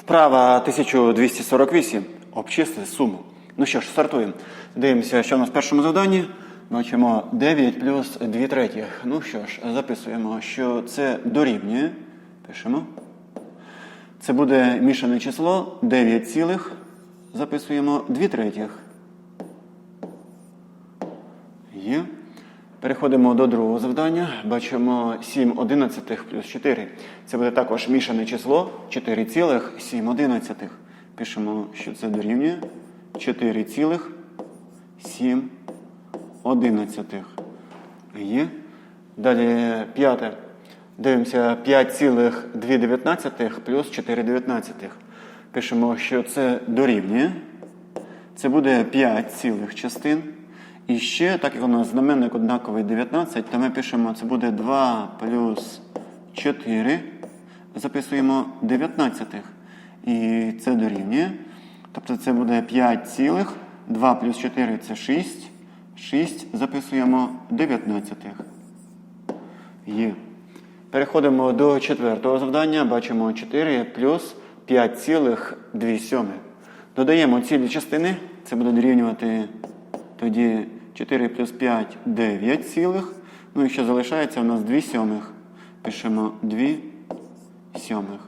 Вправа 1248. Обчисли суму. Ну що ж, стартуємо. Дивимося, що в нас в першому завданні. Бачимо 9 плюс 2 третіх. Ну що ж, записуємо, що це дорівнює. Пишемо. Це буде мішане число 9 цілих. Записуємо 2 третіх. Є. Переходимо до другого завдання. Бачимо 7 одинадцятих плюс 4. Це буде також мішане число 4,7 одинадцятих. Пишемо, що це дорівнює 4,7 одинадцятих. Є. Далі п'яте. Дивимося 5,2 плюс 4 дев'ятнадцятих. Пишемо, що це дорівнює. Це буде 5 цілих частин. І ще, так як у нас знаменник однаковий 19, то ми пишемо, це буде 2 плюс 4. Записуємо 19. І це дорівнює. Тобто це буде 5 цілих. 2 плюс 4 це 6. 6 записуємо 19. Є. Переходимо до четвертого завдання. Бачимо 4 плюс 5,2. Додаємо цілі частини. Це буде дорівнювати тоді 4 плюс 5 9 цілих. Ну і що залишається у нас 2 сьомих. Пишемо 2 сьомих.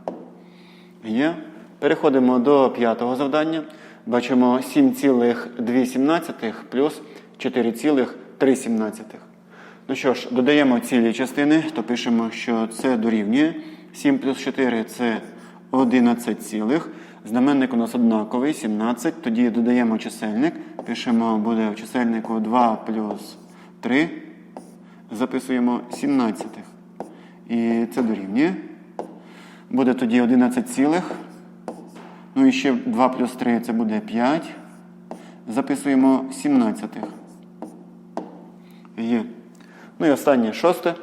Є. Переходимо до п'ятого завдання. Бачимо 7,2 плюс 4,3. Ну що ж, додаємо цілі частини, то пишемо, що це дорівнює. 7 плюс 4 це 11 цілих. Знаменник у нас однаковий, 17. Тоді додаємо чисельник. Пишемо, буде в чисельнику 2 плюс 3. Записуємо 17. І це дорівнює. Буде тоді 11 цілих. Ну і ще 2 плюс 3 це буде 5. Записуємо 17. Є. Ну і останнє шосте.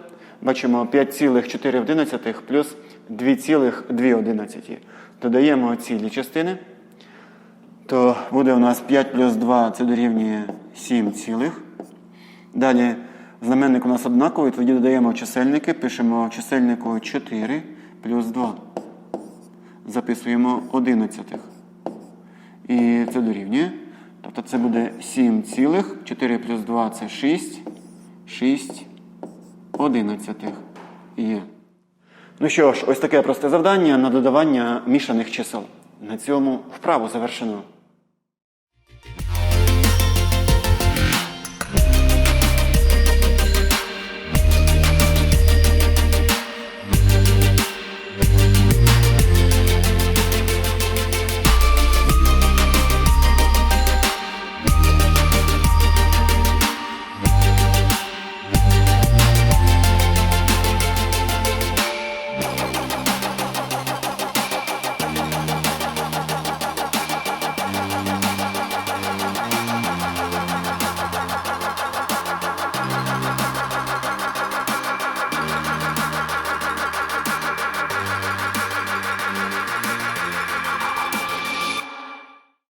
Бачимо 5,4 плюс 2,2. Додаємо цілі частини. То буде у нас 5 плюс 2 це дорівнює 7 цілих. Далі знаменник у нас однаковий, тоді додаємо чисельники, пишемо чисельнику 4 плюс 2. Записуємо 11. І це дорівнює. Тобто це буде 7 цілих, 4 плюс 2 це 6. 6 одинадцятих є. Ну що ж, ось таке просте завдання на додавання мішаних чисел. На цьому вправу завершено.